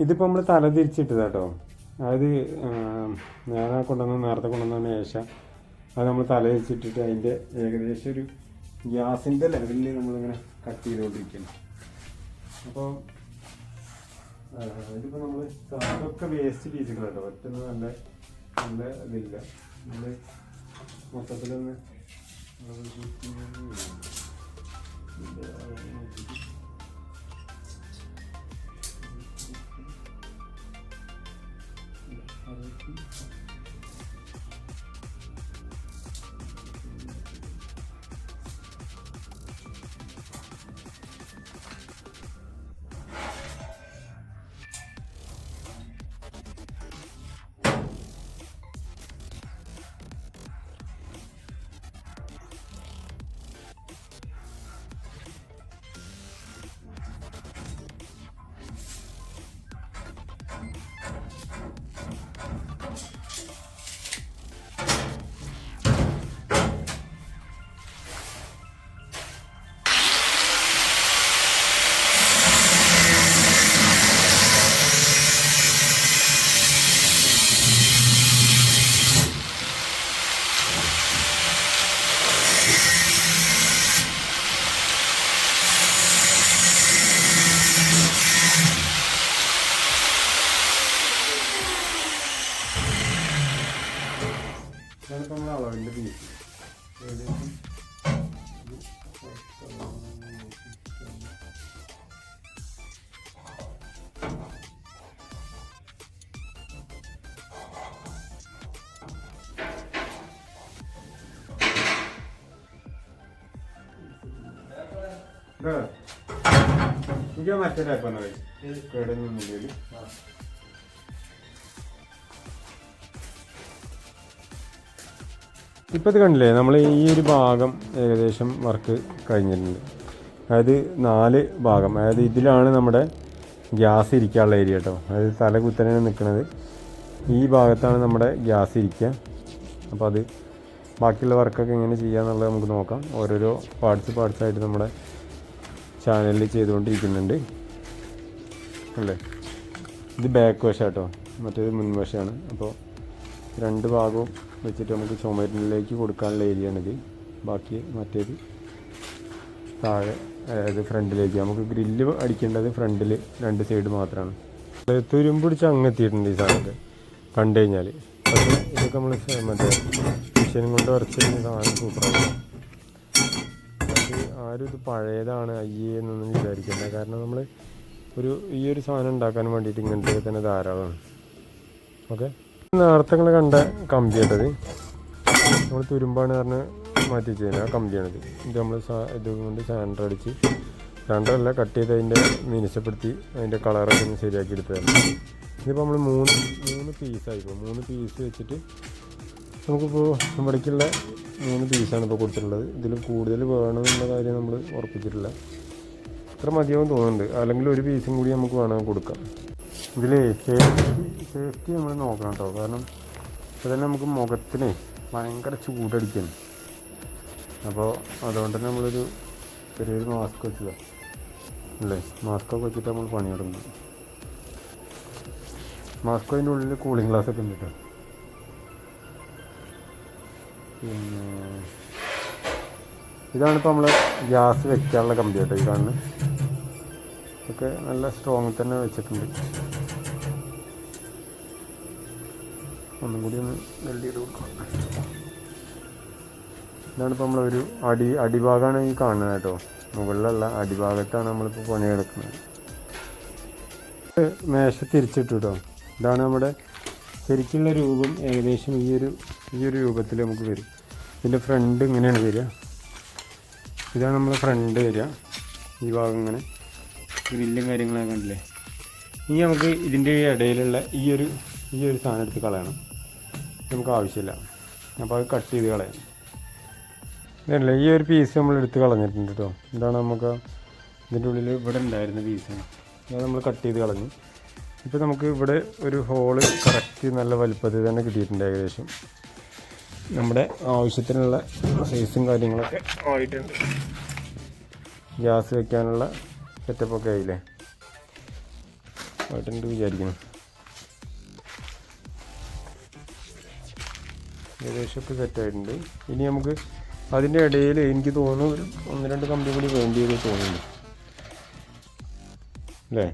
ഇതിപ്പോൾ നമ്മൾ തല തിരിച്ചിട്ടതാ കേട്ടോ അതായത് നേരെ കൊണ്ടുവന്ന നേരത്തെ കൊണ്ടുവന്ന ശേഷം അത് നമ്മൾ തല തിരിച്ചിട്ടിട്ട് അതിന്റെ ഏകദേശം ഒരു ഗ്യാസിന്റെ ലെവലിൽ നമ്മളിങ്ങനെ കട്ട് ചെയ്തുകൊണ്ടിരിക്കുന്നു അപ്പോൾ ഇതിപ്പോൾ നമ്മൾ അതൊക്കെ വേസ്റ്റ് പീസുകൾ കേട്ടോ ഒറ്റൊന്നും നല്ല നല്ല ഇതില്ല. നമ്മൾ മൊത്തത്തിലൊന്ന് Mm-hmm. എനിക്ക് മറ്റേ ടൈപ്പാണ് ഇത് കണ്ടില്ലേ? നമ്മൾ ഈ ഒരു ഭാഗം ഏകദേശം വർക്ക് കഴിഞ്ഞിട്ടുണ്ട്. അതായത് നാല് ഭാഗം. അതായത് ഇതിലാണ് നമ്മുടെ ഗ്യാസ് ഇരിക്കാനുള്ള ഏരിയ കേട്ടോ അതായത് തല കുത്തനെ നിൽക്കുന്നത് ഈ ഭാഗത്താണ് നമ്മുടെ ഗ്യാസ് ഇരിക്കുക അപ്പോൾ അത് ബാക്കിയുള്ള വർക്കൊക്കെ എങ്ങനെ ചെയ്യാന്നുള്ളത് നമുക്ക് നോക്കാം. ഓരോരോ പാർട്സ് പാർട്സ് ആയിട്ട് നമ്മുടെ ചാനലിൽ ചെയ്തുകൊണ്ടിരിക്കുന്നുണ്ട്. അല്ലേ? ഇത് ബാക്ക് വശാട്ടോ മറ്റേത് മുൻവശമാണ് അപ്പോൾ രണ്ട് ഭാഗവും വെച്ചിട്ട് നമുക്ക് ചുമരിലേക്ക് കൊടുക്കാനുള്ള ഏരിയ ആണിത് ബാക്കി മറ്റേത് താഴെ അതായത് ഫ്രണ്ടിലേക്ക് നമുക്ക് ഗ്രില്ല് അടിക്കേണ്ടത് ഫ്രണ്ടിൽ രണ്ട് സൈഡ് മാത്രമാണ് തുരുമ്പ് പിടിച്ച് അങ്ങ് എത്തിയിട്ടുണ്ട് ഈ സാധനം കണ്ടു കഴിഞ്ഞാൽ പക്ഷേ ഇതൊക്കെ നമ്മൾ മറ്റേ മിഷീനും കൊണ്ട് വരച്ച് കഴിഞ്ഞ സാധനം സൂപ്പറാണ് ആരും ഇത് പഴയതാണ് അയ്യേ എന്നൊന്നും വിചാരിക്കണ്ട. കാരണം നമ്മൾ ഒരു ഈ ഒരു സാധനം ഉണ്ടാക്കാൻ വേണ്ടിയിട്ട് ഇങ്ങനത്തെ തന്നെ ധാരാളമാണ്. ഓക്കെ? നേരത്തെ നിങ്ങൾ കണ്ട കമ്പിയാട്ടത്. നമ്മൾ തുരുമ്പാണ് പറഞ്ഞ് മാറ്റി ചെയ്യുന്നത് ആ കമ്പിയാണിത്. ഇത് നമ്മൾ ഇത് കൊണ്ട് സാൻഡർ അടിച്ച് സാൻഡർ അല്ല കട്ട് ചെയ്ത് അതിന്റെ മിനുസപ്പെടുത്തി അതിന്റെ കളറൊക്കെ ഒന്ന് ശരിയാക്കി എടുത്തതാണ്. ഇതിപ്പോൾ നമ്മൾ മൂന്ന് മൂന്ന് പീസായിപ്പോൾ മൂന്ന് പീസ് വെച്ചിട്ട് നമുക്കിപ്പോൾ ഇവിടേക്കുള്ള മൂന്ന് പീസാണ് ഇപ്പോൾ കൊടുത്തിട്ടുള്ളത്. ഇതിൽ കൂടുതൽ വേണമെന്നുള്ള കാര്യം നമ്മൾ ഉറപ്പിച്ചിട്ടില്ല. ഇത്ര മതിയാവും തോന്നുന്നുണ്ട്. അല്ലെങ്കിൽ ഒരു പീസും കൂടി നമുക്ക് വേണമെങ്കിൽ കൊടുക്കാം. ഇതിൽ സേഫ്റ്റി സേഫ്റ്റി നമ്മൾ നോക്കണം കേട്ടോ കാരണം ഇപ്പോൾ തന്നെ നമുക്ക് മുഖത്തിന് ഭയങ്കര ചൂടടിക്കുന്നു. അപ്പോൾ അതുകൊണ്ട് തന്നെ നമ്മളൊരു ചെറിയൊരു മാസ്ക് വെച്ചുക അല്ലേ? മാസ്ക് ഒക്കെ വെച്ചിട്ട് നമ്മൾ പണി തുടങ്ങുന്നത്. മാസ്ക് അതിന്റെ ഉള്ളിൽ കൂളിംഗ് ഗ്ലാസ് ഒക്കെ ഉണ്ട് കേട്ടോ പിന്നെ ഇതാണിപ്പോൾ നമ്മൾ ഗ്യാസ് വെക്കാനുള്ള കമ്പി കേട്ടോ കാണുന്നത് ഒക്കെ നല്ല സ്ട്രോങ് തന്നെ വെച്ചിട്ടുണ്ട്. ഒന്നും കൂടി ഒന്ന് വെൽഡ് ചെയ്ത് കൊടുക്കാം. ഇതാണിപ്പോൾ നമ്മളൊരു അടി അടിഭാഗമാണ് ഈ കാണുന്നത് കേട്ടോ. മുകളിലല്ല അടിഭാഗത്താണ് നമ്മളിപ്പോൾ പണി കിടക്കുന്നത് മേശ തിരിച്ചിട്ടു കേട്ടോ. ഇതാണ് നമ്മുടെ ശരിക്കുള്ള രൂപം ഏകദേശം ഈ ഒരു ഈ ഒരു രൂപത്തിൽ നമുക്ക് വരും. ഇതിന്റെ ഫ്രണ്ട് ഇങ്ങനെയാണ് വരിക. ഇതാണ് നമ്മുടെ ഫ്രണ്ട് വരിക. ഈ ഭാഗം ഇങ്ങനെ. വില്ലും കാര്യങ്ങളൊക്കെ കണ്ടില്ലേ? ഇനി നമുക്ക് ഇതിന്റെ ഇടയിലുള്ള ഈ ഒരു ഈ ഒരു സാധനം എടുത്ത് കളയണം. നമുക്ക് ആവശ്യമില്ല. അപ്പോൾ അത് കട്ട് ചെയ്ത് കളയാം. ഇതല്ല ഈ ഒരു പീസ് നമ്മൾ എടുത്ത് കളഞ്ഞിട്ടുണ്ട് കേട്ടോ. ഇതാണ് നമുക്ക് ഇതിന്റെ ഉള്ളിൽ ഇവിടെ ഉണ്ടായിരുന്ന പീസ് അത് നമ്മൾ കട്ട് ചെയ്ത് കളഞ്ഞു. ഇപ്പോൾ നമുക്ക് ഇവിടെ ഒരു ഹോൾ കറക്റ്റ് നല്ല വലുപ്പത്തിൽ തന്നെ കിട്ടിയിട്ടുണ്ട് ഏകദേശം. നമ്മുടെ ആവശ്യത്തിനുള്ള സൈസും കാര്യങ്ങളൊക്കെ ആയിട്ടുണ്ട്. ഗ്യാസ് വെക്കാനുള്ള സെറ്റപ്പൊക്കെ ആയില്ലേ? ആയിട്ടുണ്ട് വിചാരിക്കുന്നു. ഏകദേശമൊക്കെ സെറ്റായിട്ടുണ്ട് ഇനി നമുക്ക് അതിന്റെ ഇടയിൽ എനിക്ക് തോന്നുന്നു ഒരു ഒന്ന് രണ്ട് കമ്പനി കൂടി വേണ്ടി തോന്നുന്നു. അല്ലേ?